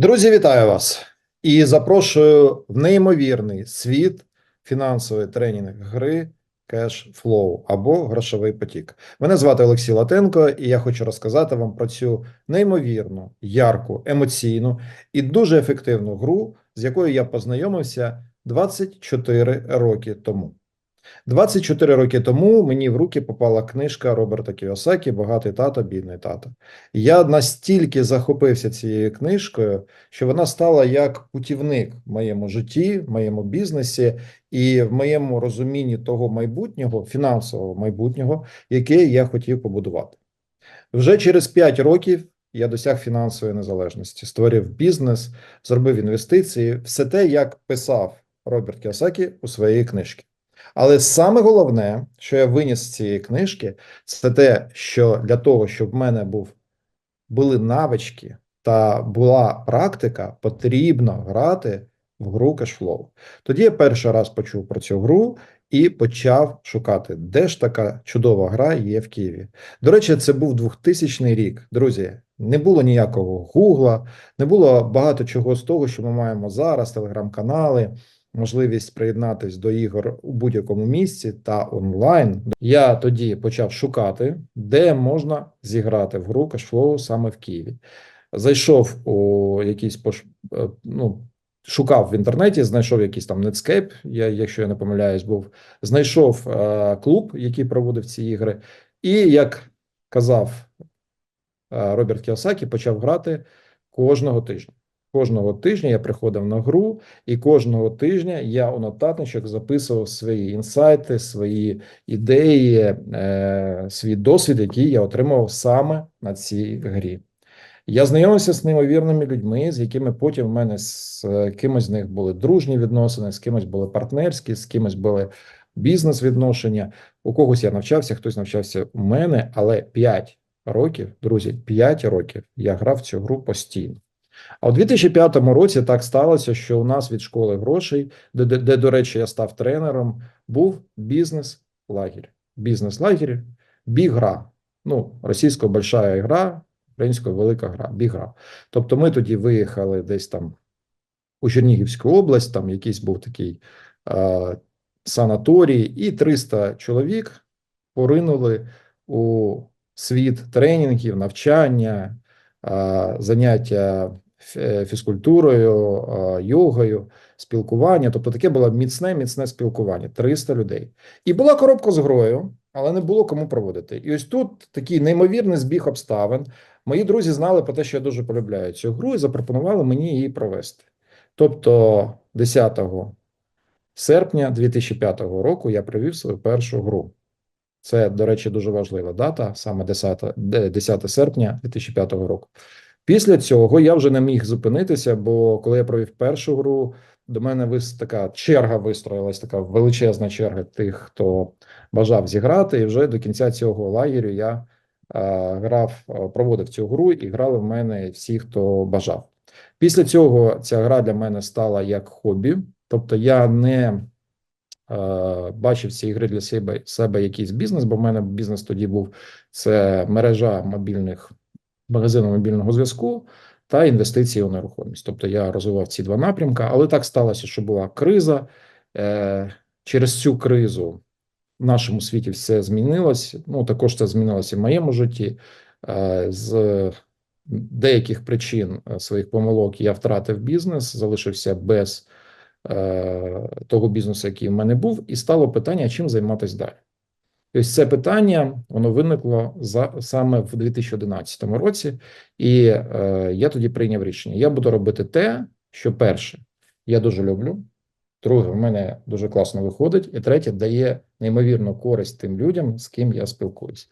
Друзі, вітаю вас і запрошую в неймовірний світ фінансової тренінг гри Cash Flow або грошовий потік. Мене звати Олексій Латенко, і я хочу розказати вам про цю неймовірну, ярку, емоційну і дуже ефективну гру, з якою я познайомився 24 роки тому. 24 роки тому мені в руки попала книжка Роберта Кіосакі Багатий тато, бідний тато. Я настільки захопився цією книжкою, що вона стала як путівник в моєму житті, в моєму бізнесі і в моєму розумінні того майбутнього, фінансового майбутнього, яке я хотів побудувати. Вже через 5 років я досяг фінансової незалежності, створив бізнес, зробив інвестиції, все те, як писав Роберт Кіосакі у своїй книжці. Але саме головне, що я виніс з цієї книжки, це те, що для того, щоб в мене був були навички та була практика, потрібно грати в гру кешфлоу. Тоді я перший раз почув про цю гру і почав шукати, де ж така чудова гра є в Києві. До речі, це був 2000 рік. Друзі, не було ніякого гугла, не було багато чого з того, що ми маємо зараз, телеграм-канали. Можливість приєднатись до ігор у будь-якому місці та онлайн. Я тоді почав шукати, де можна зіграти в гру кешфлоу саме в Києві. Зайшов у якийсь пош... е, ну, шукав в інтернеті, знайшов якийсь там Netscape, я, якщо я не помиляюсь, був. Знайшов е, клуб, який проводив ці ігри, і як казав е, Роберт Кіосакі, почав грати кожного тижня. Кожного тижня я приходив на гру, і кожного тижня я у нотатничок записував свої інсайти, свої ідеї, е, свій досвід, який я отримав саме на цій грі. Я знайомився з неймовірними людьми, з якими потім в мене з е, кимось з них були дружні відносини, з кимось були партнерські, з кимось були бізнес-відношення. У когось я навчався, хтось навчався у мене, але 5 років, друзі, 5 років я грав в цю гру постійно. А у 2005 році так сталося, що у нас від школи грошей, де, де, де до речі, я став тренером, був бізнес-лагерь. Бізнес-лагерь, бігра. Ну, російською большая гра, українською велика гра, бігра. Тобто ми тоді виїхали десь там у Чернігівську область, там якийсь був такий е, санаторій, і 300 чоловік поринули у світ тренінгів, навчання, заняття фізкультурою, е, йогою, спілкування. Тобто таке було міцне, міцне спілкування. 300 людей. І була коробка з грою, але не було кому проводити. І ось тут такий неймовірний збіг обставин. Мої друзі знали про те, що я дуже полюбляю цю гру, і запропонували мені її провести. Тобто, 10 серпня 2005 року я провів свою першу гру. Це, до речі, дуже важлива дата, саме 10, 10 серпня 2005 року. Після цього я вже не міг зупинитися, бо коли я провів першу гру, до мене вис така черга вистроїлась, така величезна черга тих, хто бажав зіграти, і вже до кінця цього лагерю я е, грав, е, проводив цю гру, і грали в мене всі, хто бажав. Після цього ця гра для мене стала як хобі, тобто я не е, бачив ці ігри для себе, себе якийсь бізнес, бо в мене бізнес тоді був це мережа мобільних магазину мобільного зв'язку та інвестиції у нерухомість. Тобто я розвивав ці два напрямки, але так сталося, що була криза. Е, Через цю кризу в нашому світі все змінилось. Ну також це змінилося в моєму житті. Е, З деяких причин е, своїх помилок я втратив бізнес, залишився без того бізнесу, який в мене був, і стало питання, чим займатися далі. Ось це питання воно виникло за саме в 2011 році, і е, я тоді прийняв рішення: я буду робити те, що перше я дуже люблю. Друге, в мене дуже класно виходить, і третє дає неймовірну користь тим людям, з ким я спілкуюсь.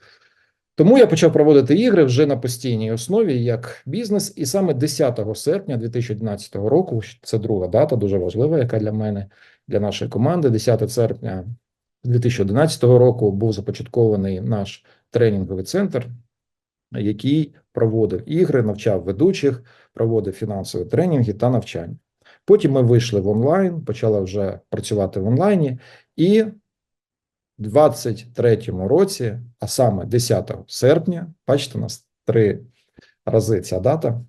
Тому я почав проводити ігри вже на постійній основі як бізнес, і саме 10 серпня 2011 року, це друга дата, дуже важлива, яка для мене, для нашої команди, 10 серпня 2011 року був започаткований наш тренінговий центр, який проводив ігри, навчав ведучих, проводив фінансові тренінги та навчання. Потім ми вийшли в онлайн, почали вже працювати в онлайні, і в 23-му році, а саме 10 серпня, бачите, у нас три рази ця дата.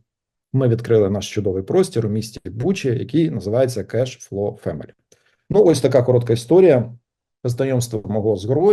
ми відкрили наш чудовий простір у місті Бучі, який називається Cash Flow Family. Ну, ось така коротка історія знайомства мого з горою.